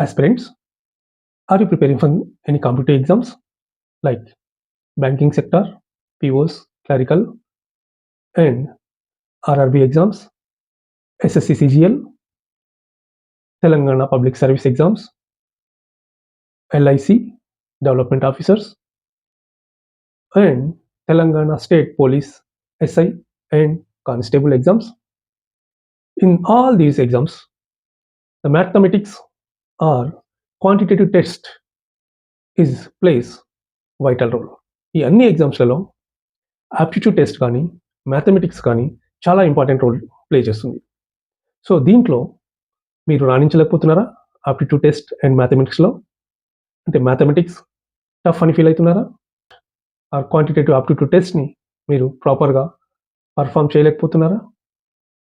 Aspirants, are you preparing for any competitive exams like banking sector, POs, clerical, and RRB exams, SSC CGL, Telangana Public Service exams, LIC, development officers, and Telangana State Police SI and constable exams? In all these exams, the mathematics or quantitative test is plays vital role. ఈ అన్ని ఎగ్జామ్స్లలో aptitude test కానీ mathematics కానీ చాలా important role play చేస్తుంది. So దీంట్లో మీరు రాణించలేకపోతున్నారా? ఆప్టిట్యూడ్ టెస్ట్ అండ్ మ్యాథమెటిక్స్లో? అంటే మ్యాథమెటిక్స్ టఫ్ అని ఫీల్ అవుతున్నారా? ఆ క్వాంటిటేటివ్ ఆప్టిట్యూడ్ టెస్ట్ని మీరు ప్రాపర్గా పర్ఫామ్ చేయలేకపోతున్నారా?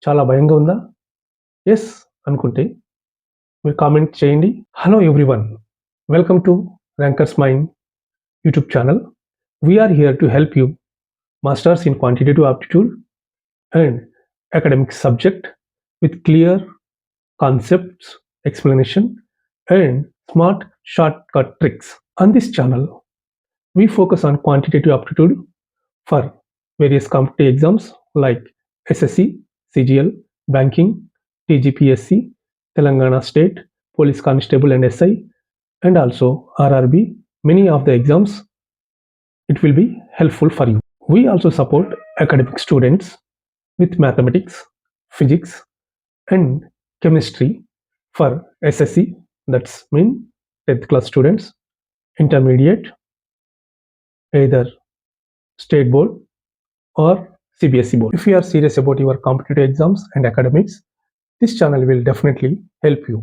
చాలా భయంగా ఉందా? ఎస్ అనుకుంటే మీరు కామెంట్ చేయండి hello everyone welcome to rankers mind YouTube channel we are here to help you masters in quantitative aptitude and academic subject with clear concepts, explanation, and smart shortcut tricks. On this channel, we focus on quantitative aptitude for various competitive exams like SSC, CGL, banking, TGPSC, Telangana State, Police Constable and SI, and also RRB. Many of the exams, it will be helpful for you. We also support academic students with mathematics, physics, and chemistry for SSC, that's mean 10th class students, intermediate, either state board or CBSE board. If you are serious about your competitive exams and academics, this channel will definitely help you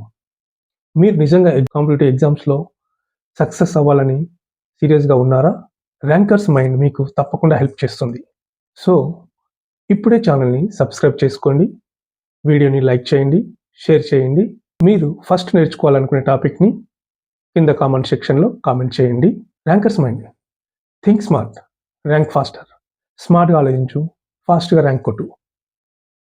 మీరు నిజంగా competitive ఎగ్జామ్స్లో success అవ్వాలని సీరియస్గా ఉన్నారా? Rankers mind మీకు తప్పకుండా help చేస్తుంది. So ఇప్పుడే ఛానల్ని సబ్స్క్రైబ్ చేసుకోండి. వీడియోని లైక్ చేయండి. షేర్ చేయండి. మీరు ఫస్ట్ నేర్చుకోవాలనుకునే టాపిక్ని కింద కామెంట్ సెక్షన్లో కామెంట్ చేయండి. Rankers mind think smart rank faster స్మార్ట్గా ఆలోచించు. ఫాస్ట్గా ర్యాంక్ కొట్టు.